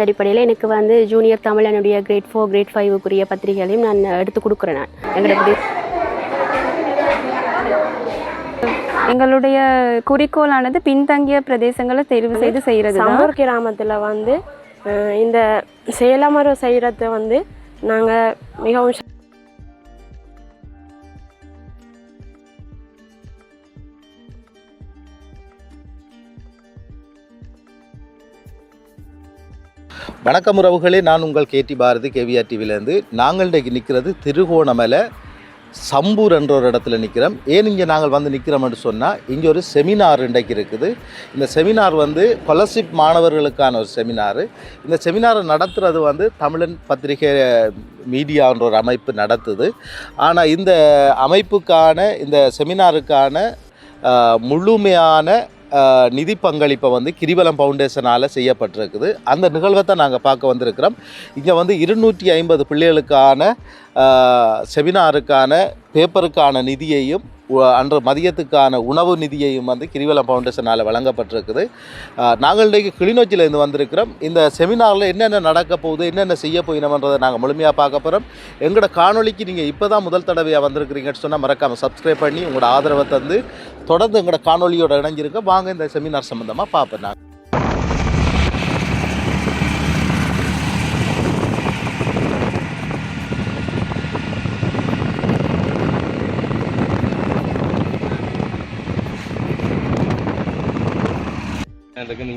அந்த அடிப்படையில் எனக்கு வந்து ஜூனியர் தமிழ் என்னுடைய கிரேட் ஃபோர் கிரேட் ஃபைவுக்குரிய பத்திரிகைகளையும் நான் எடுத்து கொடுக்குறேன் நான். எங்களுக்கு எங்களுடைய குறிக்கோளானது பின்தங்கிய பிரதேசங்களை தெரிவு செய்து செய்கிறது தான் சம்மூர் கிராமத்தில் வந்து இந்த சேலமரம் செய்கிறத வந்து நாங்கள் மிகவும் வணக்கம் உறவுகளே நான் உங்கள் கேடி பாரதி கேவிஆர் டிவிலேருந்து நாங்கள் இன்றைக்கு நிற்கிறது திருகோணமலை சம்பூர் என்ற ஒரு இடத்துல நிற்கிறோம். ஏன் இங்கே நாங்கள் வந்து நிற்கிறோம்னு சொன்னால் இங்கே ஒரு செமினார் இன்றைக்கு இருக்குது. இந்த செமினார் வந்து ஸ்காலர்ஷிப் மாணவர்களுக்கான ஒரு செமினார். இந்த செமினாரை நடத்துகிறது வந்து தமிழன் பத்திரிகை மீடியான்ற ஒரு அமைப்பு நடத்துது. ஆனால் இந்த அமைப்புக்கான இந்த செமினாருக்கான முழுமையான நிதி பங்களிப்பை வந்து கிரிவலம் ஃபவுண்டேஷனால் செய்யப்பட்டிருக்குது. அந்த நிகழ்வை தான் நாங்கள் பார்க்க வந்திருக்கிறோம். இங்கே வந்து இருநூற்றி ஐம்பது பிள்ளைகளுக்கான செமினாருக்கான பேப்பருக்கான நிதியையும் அன்று மதியத்துக்கான உணவு நிதியையும் வந்து கிரிவலம் ஃபவுண்டேஷனால் வழங்கப்பட்டிருக்குது. நாங்கள் இன்றைக்கு கிளிநொச்சியிலேருந்து வந்திருக்கிறோம். இந்த செமினாரில் என்னென்ன நடக்க போகுது என்னென்ன செய்ய போயினோம்ன்றதை நாங்கள் முழுமையாக பார்க்க போகிறோம். எங்களோட காணொளிக்கு நீங்கள் இப்போ தான் முதல் தடவையாக வந்திருக்கிறீங்கன்னு சொன்னால் மறக்காமல் சப்ஸ்கிரைப் பண்ணி உங்களோட ஆதரவை தந்து தொடர்ந்து எங்களோட காணொலியோட இணைஞ்சிருக்க வாங்க இந்த செமினார் சம்மந்தமாக பார்ப்பேன் நான்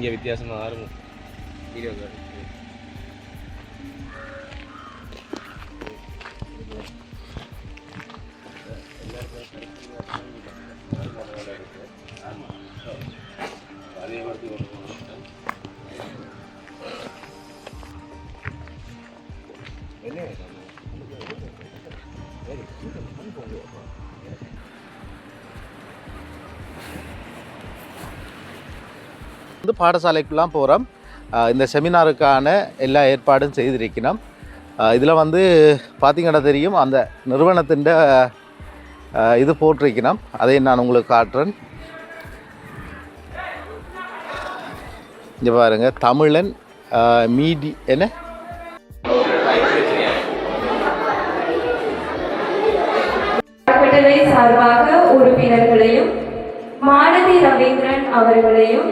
இங்கே வித்தியாசமாக இருக்கும் வீடியோ கார்டு வந்து பாடசாலைக்குலாம் போகிறோம் இந்த செமினாருக்கான எல்லா ஏற்பாடும் செய்திருக்கணும் இதில் வந்து பார்த்தீங்கன்னா தெரியும் அந்த நிறுவனத்தின் இது போட்டிருக்கணும் அதை நான் உங்களுக்கு காட்டுறேன். இங்கே பாருங்க தமிழன் மீடி என்ன? சார்பாக உறுப்பினர்களையும் மாணவி ரவீந்திரன் அவர்களையும்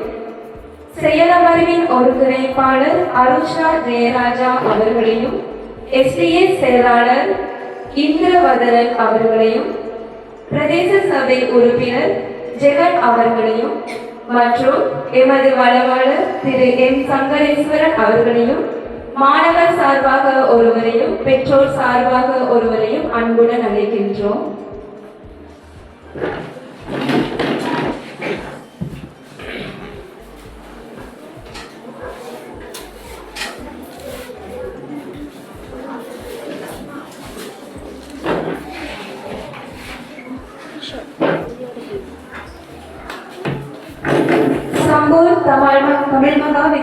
ஒரு அனுஷா அருஷா ஜெயராஜா அவர்களையும் எஸ்டிஏ செயலாளர் இந்திரவதரன் அவர்களையும் பிரதேச சபை உறுப்பினர் ஜெகன் அவர்களையும் மற்றும் எமது வளவாளர் திரு எம் சங்கரேஸ்வரன் அவர்களையும் மாணவர் சார்பாக ஒருவரையும் பெற்றோர் சார்பாக ஒருவரையும் அன்புடன் அழைக்கின்றோம்.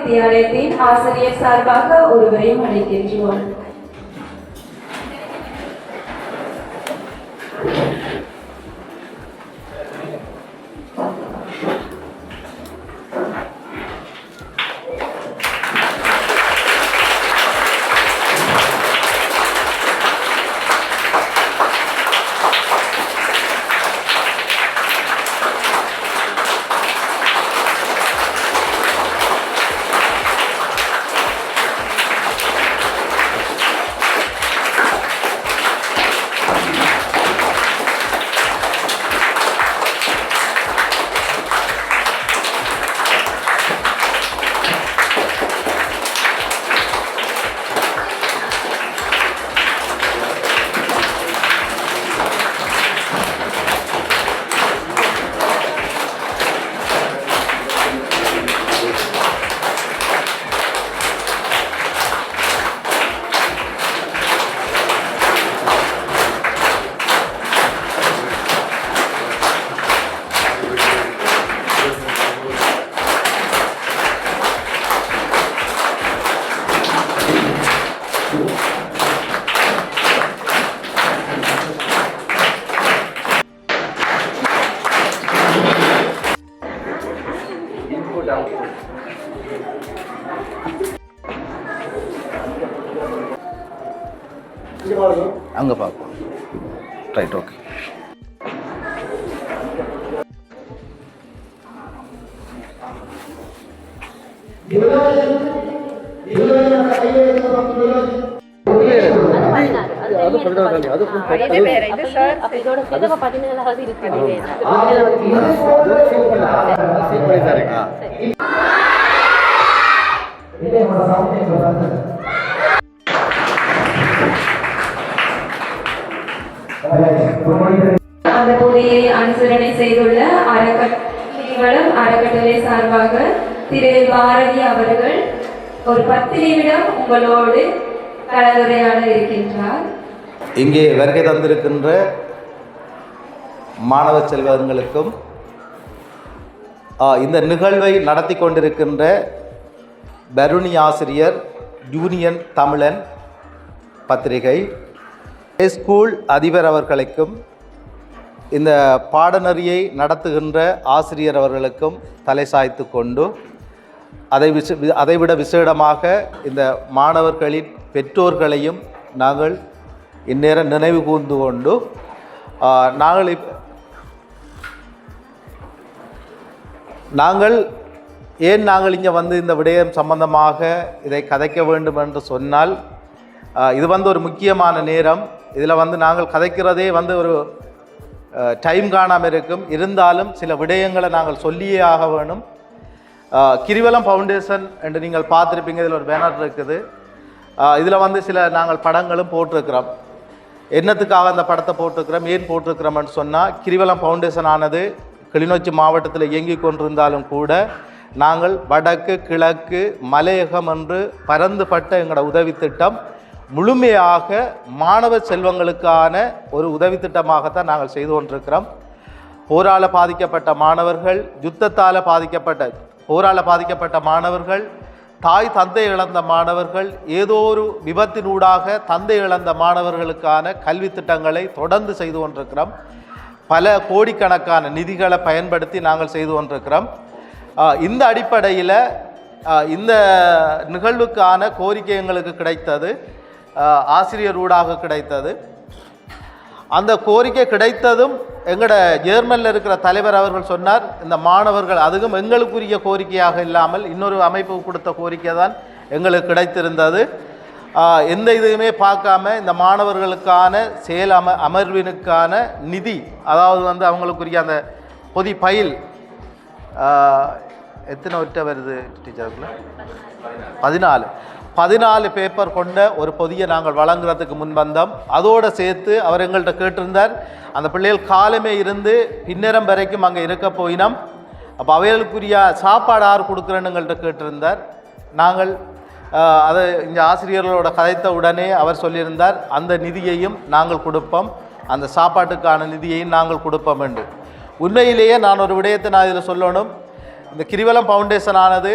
மகா வித்தியாலயத்தின் ஆசிரியர் சார்பாக ஒருவரையும் அழைக்கின்றோம். down. அங்கே பார்ப்போம் ரைட் ஓகே இருபதாயிரம் இருபதாயிரம் அந்த பொதியை அனுசரணை செய்துள்ள அறக்கட்டளைகளும் அறக்கட்டளை சார்பாக திரு பாரதி அவர்கள் ஒரு பத்து நிமிடம் உங்களோடு கலந்துரையாட இருக்கின்றார். இங்கே வருகை தந்திருக்கின்ற மாணவ செல்வங்களுக்கும் இந்த நிகழ்வை நடத்தி கொண்டிருக்கின்ற பருணி ஆசிரியர் யூனியன் தமிழன் பத்திரிகை ஸ்கூல் அதிபர் அவர்களுக்கும் இந்த பாடநெறியை நடத்துகின்ற ஆசிரியர் அவர்களுக்கும் தலை சாய்த்து கொண்டு அதை விச அதைவிட விசேடமாக இந்த மாணவர்களின் பெற்றோர்களையும் நாங்கள் இந்நேரம் நினைவு கூர்ந்து கொண்டு நாங்கள் இப் நாங்கள் ஏன் நாங்கள் இங்கே வந்து இந்த விடயம் சம்பந்தமாக இதை கதைக்க வேண்டும் என்று சொன்னால் இது வந்து ஒரு முக்கியமான நேரம். இதில் வந்து நாங்கள் கதைக்கிறதே வந்து ஒரு டைம் காணாமல் இருக்கும். இருந்தாலும் சில விடயங்களை நாங்கள் சொல்லியே ஆக வேணும். கிரிவலம் ஃபவுண்டேஷன் என்று நீங்கள் பார்த்துருப்பீங்க. இதில் ஒரு பேனர் இருக்குது. இதில் வந்து சில நாங்கள் படங்களும் போட்டிருக்கிறோம். என்னத்துக்காக அந்த படத்தை போட்டிருக்கிறோம் ஏன் போட்டிருக்கிறோம்னு சொன்னால் கிரிவலம் ஃபவுண்டேஷன் ஆனது கிளிநொச்சி மாவட்டத்தில் இயங்கிக் கொண்டிருந்தாலும் கூட நாங்கள் வடக்கு கிழக்கு மலையகம் என்று பரந்துபட்ட எங்களோட உதவி திட்டம் முழுமையாக மாணவ செல்வங்களுக்கான ஒரு உதவி திட்டமாகத்தான் நாங்கள் செய்து கொண்டிருக்கிறோம். போரால் பாதிக்கப்பட்ட மாணவர்கள் யுத்தத்தால் பாதிக்கப்பட்ட போரால் பாதிக்கப்பட்ட மாணவர்கள் தாய் தந்தை இழந்த மாணவர்கள் ஏதோ ஒரு விபத்தினூடாக தந்தை இழந்த மாணவர்களுக்கான கல்வி திட்டங்களை தொடர்ந்து செய்து கொண்டிருக்கிறோம். பல கோடிக்கணக்கான நிதிகளை பயன்படுத்தி நாங்கள் செய்து கொண்டிருக்கிறோம். இந்த அடிப்படையில் இந்த நிகழ்வுக்கான கோரிக்கை எங்களுக்கு கிடைத்தது ஆசிரியர் ஊடாக கிடைத்தது. அந்த கோரிக்கை கிடைத்ததும் எங்களோட ஜேர்மனில் இருக்கிற தலைவர் அவர்கள் சொன்னார் இந்த மாணவர்கள் அதுவும் எங்களுக்குரிய கோரிக்கையாக இல்லாமல் இன்னொரு அமைப்பு கொடுத்த கோரிக்கை தான் எங்களுக்கு கிடைத்திருந்தது. எந்த இதுவுமே பார்க்காம இந்த மாணவர்களுக்கான செயல் அம அமர்வினுக்கான நிதி அதாவது வந்து அவங்களுக்குரிய அந்த பொதி பயில் எத்தனை ஒற்றை வருது டீச்சருக்குள்ள பதினாலு. பதினாலு பேப்பர் கொண்ட ஒரு பொதியை நாங்கள் வழங்குறதுக்கு முன் வந்தோம். அதோடு சேர்த்து அவர் எங்கள்கிட்ட கேட்டிருந்தார். அந்த பிள்ளைகள் காலமே இருந்து பின்னரம் வரைக்கும் அங்கே இருக்க போயினோம். அப்போ அவைகளுக்குரிய சாப்பாடு யார் கொடுக்குறேன்னு எங்கள்கிட்ட கேட்டிருந்தார். நாங்கள் அதை இங்கே ஆசிரியர்களோட கதைத்த உடனே அவர் சொல்லியிருந்தார் அந்த நிதியையும் நாங்கள் கொடுப்போம். அந்த சாப்பாட்டுக்கான நிதியையும் நாங்கள் கொடுப்போம் என்று. உண்மையிலேயே நான் ஒரு விடயத்தை நான் இதில் சொல்லணும். இந்த கிரிவலம் ஃபவுண்டேஷன் ஆனது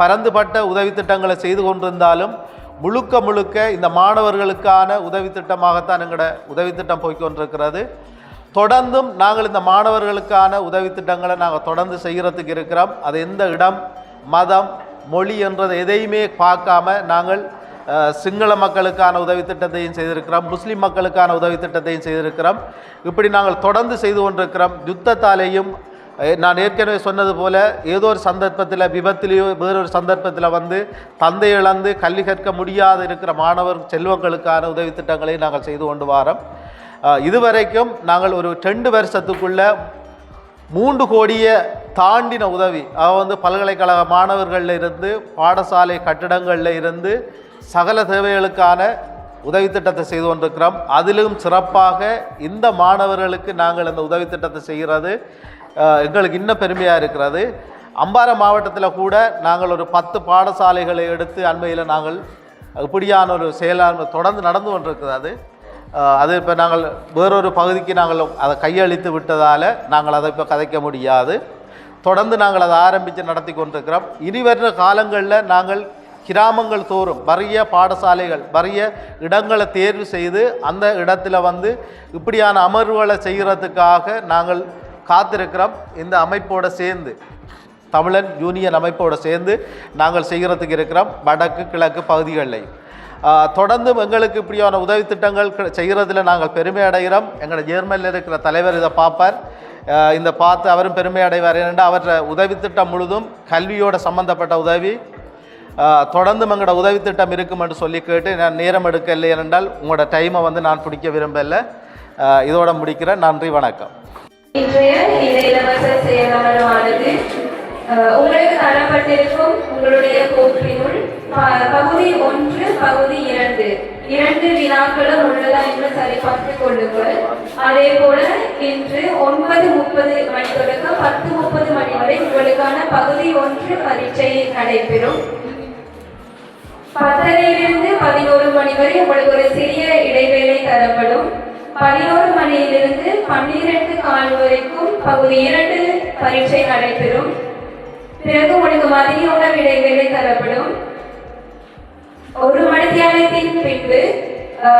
பரந்துபட்ட உதவி திட்டங்களை செய்து கொண்டிருந்தாலும் முழுக்க முழுக்க இந்த மாணவர்களுக்கான உதவி திட்டமாகத்தான் எங்களோட உதவி திட்டம் போய்க்கொண்டிருக்கிறது தொடர்ந்தும் நாங்கள் இந்த மாணவர்களுக்கான உதவி திட்டங்களை நாங்கள் தொடர்ந்து செய்கிறதுக்கு இருக்கிறோம். அது எந்த இடம் மதம் மொழி என்றது எதையுமே பார்க்காம நாங்கள் சிங்கள மக்களுக்கான உதவி திட்டத்தையும் செய்திருக்கிறோம். முஸ்லீம் மக்களுக்கான உதவி திட்டத்தையும் செய்திருக்கிறோம். இப்படி நாங்கள் தொடர்ந்து செய்து கொண்டிருக்கிறோம். யுத்தத்தாலேயும் நான் ஏற்கனவே சொன்னது போல் ஏதோ ஒரு சந்தர்ப்பத்தில் விபத்திலேயோ வேறொரு சந்தர்ப்பத்தில் வந்து தந்தை இழந்து கல்வி கற்க முடியாது இருக்கிற மாணவர் செல்வங்களுக்கான உதவி திட்டங்களை நாங்கள் செய்து கொண்டு வாரோம். இதுவரைக்கும் நாங்கள் ஒரு ரெண்டு வருஷத்துக்குள்ளே மூன்று கோடியை தாண்டின உதவி அவள் வந்து பல்கலைக்கழக மாணவர்களில் இருந்து பாடசாலை கட்டிடங்களில் இருந்து சகல தேவைகளுக்கான உதவி திட்டத்தை செய்து கொண்டிருக்கிறோம். அதிலும் சிறப்பாக இந்த மாணவர்களுக்கு நாங்கள் இந்த உதவி திட்டத்தை செய்கிறது. எங்களுக்கு இன்னும் பெருமையாக இருக்கிறது. அம்பாறை மாவட்டத்தில் கூட நாங்கள் ஒரு பத்து பாடசாலைகளை எடுத்து அண்மையில் நாங்கள் இப்படியான ஒரு செயலாண்மை தொடர்ந்து நடந்து கொண்டிருக்கிறது அது. இப்போ நாங்கள் வேறொரு பகுதிக்கு நாங்கள் அதை கையளித்து விட்டதால் நாங்கள் அதை இப்போ கதைக்க முடியாது. தொடர்ந்து நாங்கள் அதை ஆரம்பித்து நடத்தி கொண்டிருக்கிறோம். இனி வருகிற காலங்களில் நாங்கள் கிராமங்கள் தோறும் வறிய பாடசாலைகள் வறிய இடங்களை தேர்வு செய்து அந்த இடத்துல வந்து இப்படியான அமர்வுகளை செய்கிறதுக்காக நாங்கள் காத்திருக்கிறோம் இந்த அமைப்போடு சேர்ந்து தமிழன் யூனியன் அமைப்போடு சேர்ந்து நாங்கள் செய்கிறதுக்கு இருக்கிறோம் வடக்கு கிழக்கு பகுதிகளில். தொடர்ந்து தொடர்ந்தும் எங்களுக்கு இப்படியான உதவி திட்டங்கள் செய்கிறதுல நாங்கள் பெருமை அடைகிறோம். எங்களோட ஜேர்மனில் இருக்கிற தலைவர் இதை பார்ப்பார். இந்த பார்த்து அவரும் பெருமை அடைவார். ஏனென்றால் அவற்ற உதவி திட்டம் முழுதும் கல்வியோட சம்பந்தப்பட்ட உதவி. தொடர்ந்து தொடர்ந்தும் எங்களோட உதவி திட்டம் இருக்கும் என்று சொல்லி கேட்டு நான் நேரம் எடுக்கவில்லை என்றால் உங்களோட டைமை வந்து நான் பிடிக்க விரும்பலை இதோட முடிக்கிறேன். நன்றி வணக்கம். இன்றைய இந்த இலவச சேவனமானது உங்களுக்கு தரப்பட்டிருக்கும் உங்களுடைய கோப்பினுள் பகுதி ஒன்று பகுதி இரண்டு. இரண்டு வினாக்களும் உள்ளதா என்று சரிபார்த்துக் கொள்ளுங்கள். அதே போல இன்று ஒன்பது முப்பது மணி தொடக்கம் பத்து முப்பது மணி வரை உங்களுக்கான பகுதி ஒன்று பரீட்சை நடைபெறும். பத்தரையிலிருந்து பதினோரு மணி வரை உங்களுக்கு ஒரு சிறிய இடைவேளை தரப்படும். பதினோரு மணியிலிருந்து பன்னிரண்டு கால் வரைக்கும் பகுதி இரண்டு பரீட்சை நடைபெறும். பிறகு உனக்கு மதிய உணவு இடைவேளை தரப்படும். ஒரு மணி தியானத்தின் பின்பு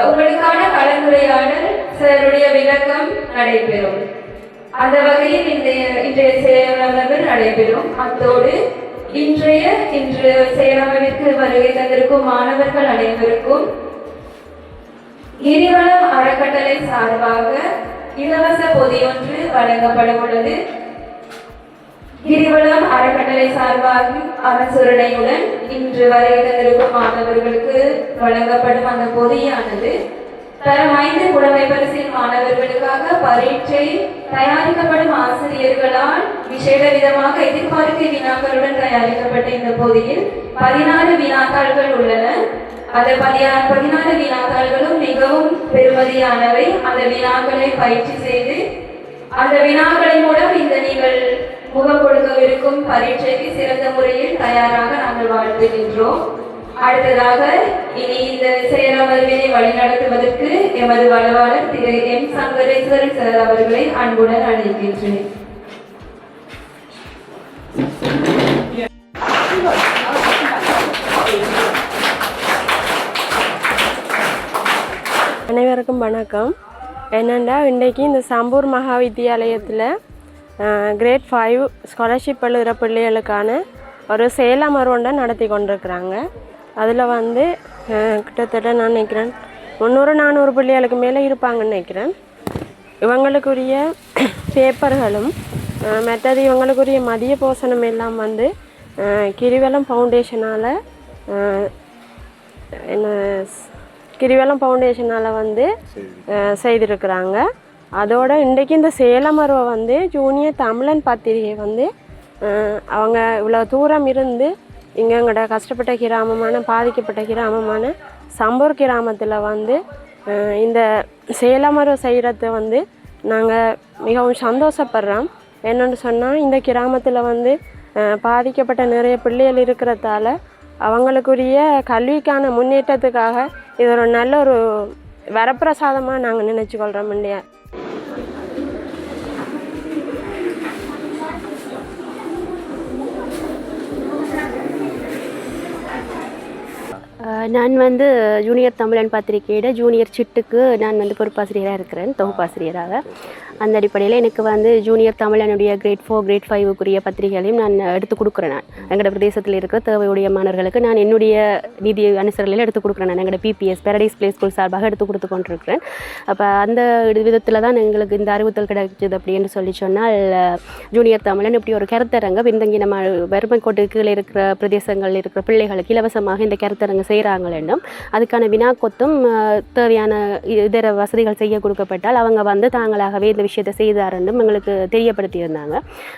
உங்களுக்கான கலந்துரையாடல் சிலருடைய விளக்கம் நடைபெறும். அந்த வகையில் இந்த இன்றைய செயலமர்வு நடைபெறும். அத்தோடு இன்றைய இன்று செயலமர்விற்கு வருகை தந்திருக்கும் மாணவர்கள் அனைவருக்கும் கிரிவலம் அறக்கட்டளை சார்பாக இலவச பொதியொன்று வழங்கப்பட உள்ளது கிரிவலம் அறக்கட்டளை சார்பாக அரசுரையுடன் இன்று வருகை தந்திருக்கும் மாணவர்களுக்கு வழங்கப்படும் அந்த பொதியானது தரம் ஐந்து புலமை பரிசில் மாணவர்களுக்காக பரீட்சை தயாரிக்கப்படும் ஆசிரியர்களால் விசேட விதமாக எதிர்பார்க்கை வினாக்களுடன் தயாரிக்கப்பட்ட இந்த பகுதியில் பதினாறு வினாத்தாள்கள் உள்ளன. அந்த பதினா- பதினாறு வினாத்தாள்களும் மிகவும் பெருமதியானவை அந்த வினாக்களை பயிற்சி செய்து அந்த வினாக்களின் மூலம் இந்த நீங்கள் முகம் கொடுக்கவிருக்கும் பரீட்சைக்கு சிறந்த முறையில் தயாராக நாங்கள் வாழ்த்துகின்றோம். அடுத்ததாக இனி இந்த செயலமர்வினை வழிநடத்துவதற்கு எமது வளவாளர் திரு எம் சங்கரேஸ்வரன் சார் அவர்களை அன்புடன் அழைக்கின்றேன். அனைவருக்கும் வணக்கம். என்னென்னா இன்றைக்கு இந்த சம்பூர் மகா வித்தியாலயத்தில் கிரேட் ஃபைவ் ஸ்காலர்ஷிப் எழுதுகிற பிள்ளைகளுக்கான ஒரு செயலமர்வுண்டை நடத்தி கொண்டிருக்கிறாங்க. அதில் வந்து கிட்டத்தட்ட நான் நினைக்கிறேன் முந்நூறு நானூறு பிள்ளைகளுக்கு மேலே இருப்பாங்கன்னு நினைக்கிறேன். இவங்களுக்குரிய பேப்பர்களும் மற்றது இவங்களுக்குரிய மதிய போஷணம் எல்லாம் வந்து கிரிவலம் ஃபவுண்டேஷனால் என்ன கிரிவலம் ஃபவுண்டேஷனால் வந்து செய்திருக்கிறாங்க. அதோட இன்றைக்கு இந்த சேலமருவை வந்து ஜூனியர் தமிழன் பத்திரிகை வந்து அவங்க இவ்வளோ தூரம் இருந்து இங்கே எங்களோட கஷ்டப்பட்ட கிராமமான பாதிக்கப்பட்ட கிராமமான சம்பூர் கிராமத்தில் வந்து இந்த சேலமரம் செய்கிறத வந்து நாங்கள் மிகவும் சந்தோஷப்படுறோம். என்னென்னு சொன்னால் இந்த கிராமத்தில் வந்து பாதிக்கப்பட்ட நிறைய பிள்ளைகள் இருக்கிறதால அவங்களுக்குரிய கல்விக்கான முன்னேற்றத்துக்காக இது ஒரு நல்ல ஒரு வரப்பிரசாதமாக நாங்கள் நினச்சிக்கொள்கிறோம் இல்லையா? நான் வந்து ஜூனியர் தமிழன் பத்திரிகையோட ஜூனியர் சிட்டுக்கு நான் வந்து பொறுப்பாசிரியராக இருக்கிறேன் தொகுப்பாசிரியராக. அந்த அடிப்படையில் எனக்கு வந்து ஜூனியர் தமிழனுடைய கிரேட் ஃபோர் கிரேட் ஃபைவுக்குரிய பத்திரிகைகளையும் நான் எடுத்து கொடுக்குறேன் நான். எங்களோட பிரதேசத்தில் இருக்கிற தேவையுடைய மாணவர்களுக்கு நான் என்னுடைய நிதி அனுசரணையில் எடுத்து கொடுக்குறேன் நான். எங்களோட பிபிஎஸ் பேரடைஸ் பிளே ஸ்கூல் சார்பாக எடுத்து கொடுத்து கொண்டிருக்கிறேன். அப்போ அந்த விதத்தில் தான் எங்களுக்கு இந்த அறிவுத்தல் கிடைச்சது அப்படின்னு சொல்லி சொன்னால் ஜூனியர் தமிழன் இப்படி ஒரு கருத்தரங்க பின்தங்கி நம்ம வறுமை கோட்டுக்கு கீழே இருக்கிற பிரதேசங்களில் இருக்கிற பிள்ளைகளுக்கு இலவசமாக இந்த கருத்தரங்கு செய்கிற என்னும் அதுக்கான வினாக்கொத்தும் தேவையான இதர வசதிகள் செய்ய கொடுக்கப்பட்டால் அவங்க வந்து தாங்களாகவே இந்த விஷயத்தை செய்தாருன்னு எங்களுக்கு தெரியப்படுத்தியிருந்தாங்க.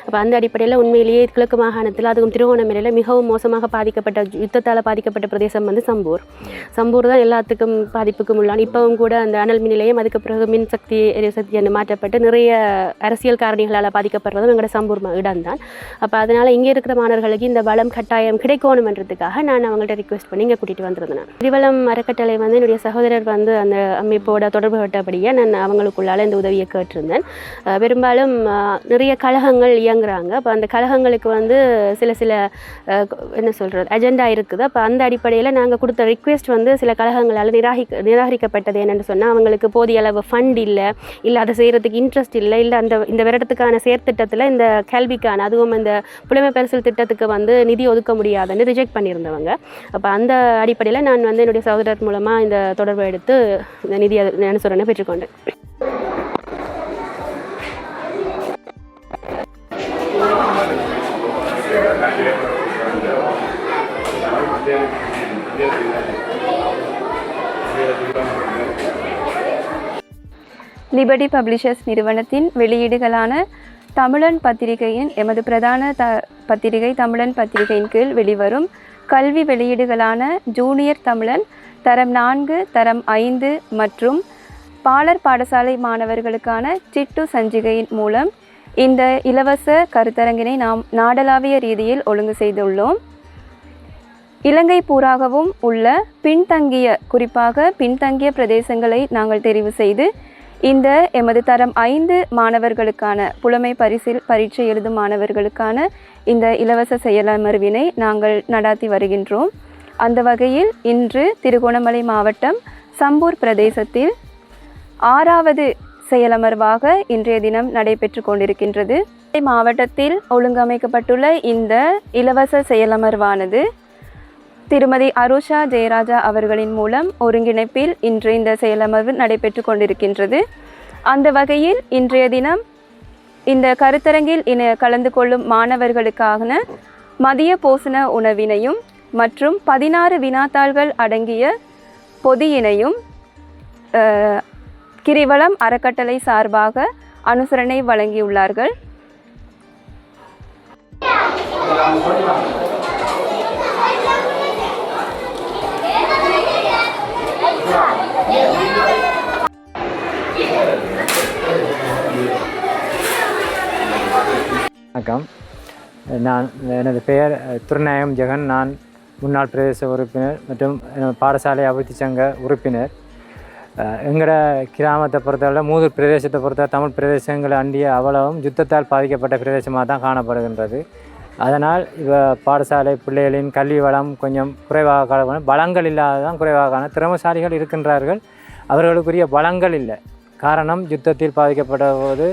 அப்போ அந்த அடிப்படையில் உண்மையிலேயே கிழக்கு மாகாணத்தில் அதுவும் திருவோணமலையில் மிகவும் மோசமாக பாதிக்கப்பட்ட யுத்தத்தால் பாதிக்கப்பட்ட பிரதேசம் வந்து சம்பூர். சம்பூர் தான் எல்லாத்துக்கும் பாதிப்புக்கும் உள்ளான். இப்போவும் கூட அந்த அனல் மின் நிலையம் அதுக்கு பிறகு மின்சக்தி எரிசக்தி என்று மாற்றப்பட்டு நிறைய அரசியல் காரணிகளால் பாதிக்கப்படுறதும் எங்களோட சம்பூர் இடம் தான். அப்போ அதனால் இங்கே இருக்கிற மாணவர்களுக்கு இந்த வளம் கட்டாயம் கிடைக்கணுமன்றதுக்காக நான் அவங்கள்ட்ட ரிக்வெஸ்ட் பண்ணி இங்கே கூட்டிகிட்டு வந்திருந்தேன் திரிவலம் அறக்கட்டளை வந்து என்னுடைய சகோதரர் வந்து அந்த அமைப்போட தொடர்பு பட்டபடியே நான் அவங்களுக்குள்ளால இந்த உதவியை கேட்டிருந்தேன். பெரும்பாலும் நிறைய கழகங்கள் இயங்குறாங்க. அப்போ அந்த கழகங்களுக்கு வந்து சில சில என்ன சொல்கிறது அஜெண்டா இருக்குது. அப்போ அந்த அடிப்படையில் நாங்கள் கொடுத்த ரிக்வெஸ்ட் வந்து சில கழகங்களால் நிராகரிக்க நிராகரிக்கப்பட்டது என்னென்னு சொன்னால் அவங்களுக்கு போதிய அளவு ஃபண்ட் இல்லை இல்லை அதை செய்கிறதுக்கு இன்ட்ரெஸ்ட் இல்லை இல்லை அந்த இந்த வருடத்துக்கான செயற்திட்டத்தில் இந்த கல்விக்கான அதுவும் இந்த புலமை பரிசல் திட்டத்துக்கு வந்து நிதி ஒதுக்க முடியாதுன்னு ரிஜெக்ட் பண்ணியிருந்தவங்க. அப்போ அந்த அடிப்படையில் அடிப்படையில் நான் வந்து என்னுடைய சகோதரர் மூலமாக இந்த தொடர்பை எடுத்து இந்த நிதி அனுசரணை பெற்றுக்கொண்டேன். லிபர்டி பப்ளிஷர்ஸ் நிறுவனத்தின் வெளியீடுகளான தமிழன் பத்திரிகையின் எமது பிரதான த பத்திரிகை தமிழன் பத்திரிகையின் கீழ் வெளிவரும் கல்வி வெளியீடுகளான ஜூனியர் தமிழன் தரம் நான்கு தரம் ஐந்து மற்றும் பாலர் பாடசாலை மாணவர்களுக்கான சிட்டு சஞ்சிகையின் மூலம் இந்த இலவச கருத்தரங்கினை நாம் நாடளாவிய ரீதியில் ஒழுங்கு செய்துள்ளோம். இலங்கை பூராகவும் உள்ள பின்தங்கிய குறிப்பாக பின்தங்கிய பிரதேசங்களை நாங்கள் தெரிவு செய்து இந்த எமது தரம் ஐந்து மாணவர்களுக்கான புலமை பரிசில் பரீட்சை எழுதும் மாணவர்களுக்கான இந்த இலவச செயலமர்வினை நாங்கள் நடாத்தி வருகின்றோம். அந்த வகையில் இன்று திருகோணமலை மாவட்டம் சம்பூர் பிரதேசத்தில் ஆறாவது செயலமர்வாக இன்றைய தினம் நடைபெற்று கொண்டிருக்கின்றது. மாவட்டத்தில் ஒழுங்கமைக்கப்பட்டுள்ள இந்த இலவச செயலமர்வானது திருமதி அருஷா ஜெயராஜா அவர்களின் மூலம் ஒருங்கிணைப்பில் இன்று இந்த செயலமர்வு நடைபெற்று கொண்டிருக்கின்றது. அந்த வகையில் இன்றைய தினம் இந்த கருத்தரங்கில் இன கலந்து கொள்ளும் மாணவர்களுக்கான மதிய போசன உணவினையும் மற்றும் பதினாறு வினாத்தாள்கள் அடங்கிய பொதியினையும் கிரிவலம் அறக்கட்டளை சார்பாக அனுசரணை வழங்கியுள்ளார்கள். வணக்கம். நான் எனது பெயர் துருநாயகம் திருநாயம் ஜெகன். நான் முன்னாள் பிரதேச உறுப்பினர் மற்றும் எனது பாடசாலை அபிவிருத்தி சங்க உறுப்பினர். எங்களோட கிராமத்தை பொறுத்தவரை மூதூர் பிரதேசத்தை பொறுத்த தமிழ் பிரதேசங்களை அண்டிய அவ்வளவும் யுத்தத்தால் பாதிக்கப்பட்ட பிரதேசமாக தான் காணப்படுகின்றது. அதனால் இவ பாடசாலை பிள்ளைகளின் கல்வி வளம் கொஞ்சம் குறைவாக காணப்படும் வளங்கள் இல்லாததான் குறைவாக காண திறமசாலிகள் இருக்கின்றார்கள். அவர்களுக்குரிய வளங்கள் இல்லை. காரணம் யுத்தத்தில் பாதிக்கப்பட்ட போது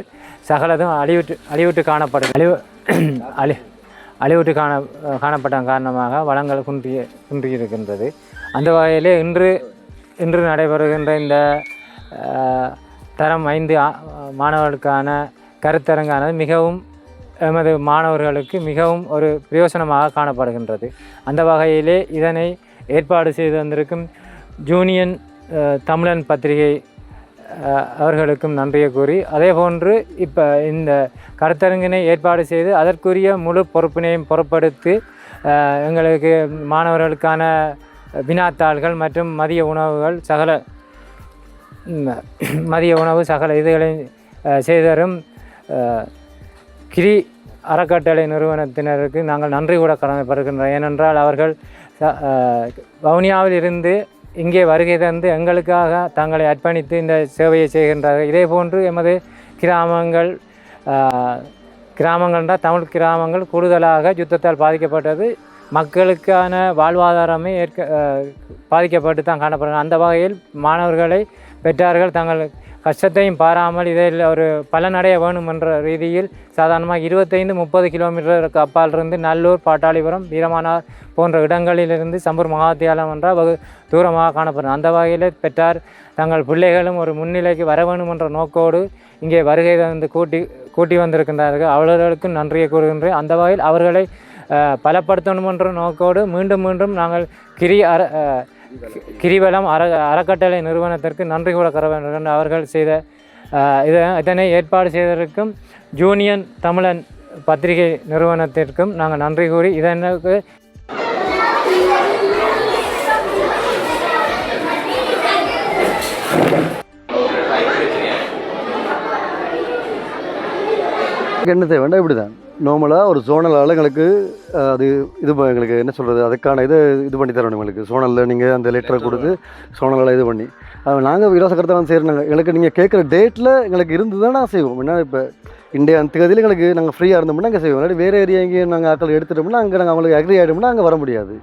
சகலதும் அழிவுட்டு அழிவுட்டு காணப்படும் அழிவு அழி அழிவுட்டு காண காணப்பட்ட காரணமாக வளங்கள் குன்றி குன்றியிருக்கின்றது. அந்த வகையிலே இன்று இன்று நடைபெறுகின்ற இந்த தரம் ஐந்து மாணவர்களுக்கான கருத்தரங்கானது மிகவும் எமது மாணவர்களுக்கு மிகவும் ஒரு பிரயோசனமாக காணப்படுகின்றது. அந்த வகையிலே இதனை ஏற்பாடு செய்து வந்திருக்கும் ஜூனியன் தமிழன் பத்திரிகை அவர்களுக்கும் நன்றியை கூறி அதே போன்று இப்போ இந்த கருத்தரங்கினை ஏற்பாடு செய்து அதற்குரிய முழு பொறுப்பினையும் பொறுப்படுத்தி எங்களுக்கு மாணவர்களுக்கான வினாத்தாள்கள் மற்றும் மதிய உணவுகள் சகல மதிய உணவு சகல இதுகளை செய்தரும் கிரி அறக்கட்டளை நிறுவனத்தினருக்கு நாங்கள் நன்றி கூட கடமைப்படுகின்றோம். ஏனென்றால் அவர்கள் வவுனியாவில் இருந்து இங்கே வருகை தந்து எங்களுக்காக தங்களை அர்ப்பணித்து இந்த சேவையை செய்கின்றார்கள். இதே போன்று எமது கிராமங்கள் கிராமங்கள் என்றால் தமிழ் கிராமங்கள் கூடுதலாக யுத்தத்தால் பாதிக்கப்பட்டது. மக்களுக்கான வாழ்வாதாரமே ஏற்க பாதிக்கப்பட்டு தான் காணப்படுகிறது. அந்த வகையில் மாணவர்களை பெற்றார்கள் தங்கள் கஷ்டத்தையும் பாராமல் இதில் ஒரு பலனடைய வேணுமென்ற ரீதியில் சாதாரணமாக இருபத்தைந்து முப்பது கிலோமீட்டருக்கு அப்பாலிருந்து நல்லூர் பாட்டாளிபுரம் வீரமானார் போன்ற இடங்களிலிருந்து சம்பூர் மகாத்தியாலம் என்றால் வகு தூரமாக காணப்படும். அந்த வகையில் பெற்றார். தங்கள் பிள்ளைகளும் ஒரு முன்னிலைக்கு வர வேண்டும் என்ற நோக்கோடு இங்கே வருகை வந்து கூட்டி கூட்டி வந்திருக்கின்றார்கள். அவர்களுக்கும் நன்றியை கூறுகின்றேன். அந்த வகையில் அவர்களை பலப்படுத்தணுமென்ற பலப்படுத்தணும் என்ற நோக்கோடு மீண்டும் மீண்டும் நாங்கள் கிரி அற கிரிவலம் அற அறக்கட்டளை நிறுவனத்திற்கு நன்றி கூட கரவேன் அவர்கள் செய்த இதை இத இதனை ஏற்பாடு செய்ததற்கும் ஜூனியன் தமிழன் பத்திரிகை நிறுவனத்திற்கும் நாங்கள் நன்றி கூறி இதனுக்கு எனக்கு என்ன தேவைன்னா இப்படி தான். நார்மலாக ஒரு ஜோனலால் எங்களுக்கு அது இது எங்களுக்கு என்ன சொல்கிறது அதுக்கான இது இது பண்ணி தரணும் எங்களுக்கு. சோனலில் நீங்கள் அந்த லெட்டரை கொடுத்து சோனலால் இது பண்ணி. நாங்கள் இலவச கருத்தை வந்து செய்கிறோம் எங்களுக்கு நீங்கள் கேட்குற டேட்டில் எங்களுக்கு இருந்து தான் நான் செய்வோம். என்ன இப்போ இந்தியா அந்த தேதியில் எங்களுக்கு நாங்கள் ஃப்ரீயாக இருந்தோம்னா நாங்கள் செய்வோம். வேறு ஏரியா எங்கேயும் நாங்கள் ஆட்கள் எடுத்துட்டோம்னா அங்கே நாங்கள் அவங்களுக்கு அக்ரி ஆகிட்டோம்னா அங்கே வர முடியாது.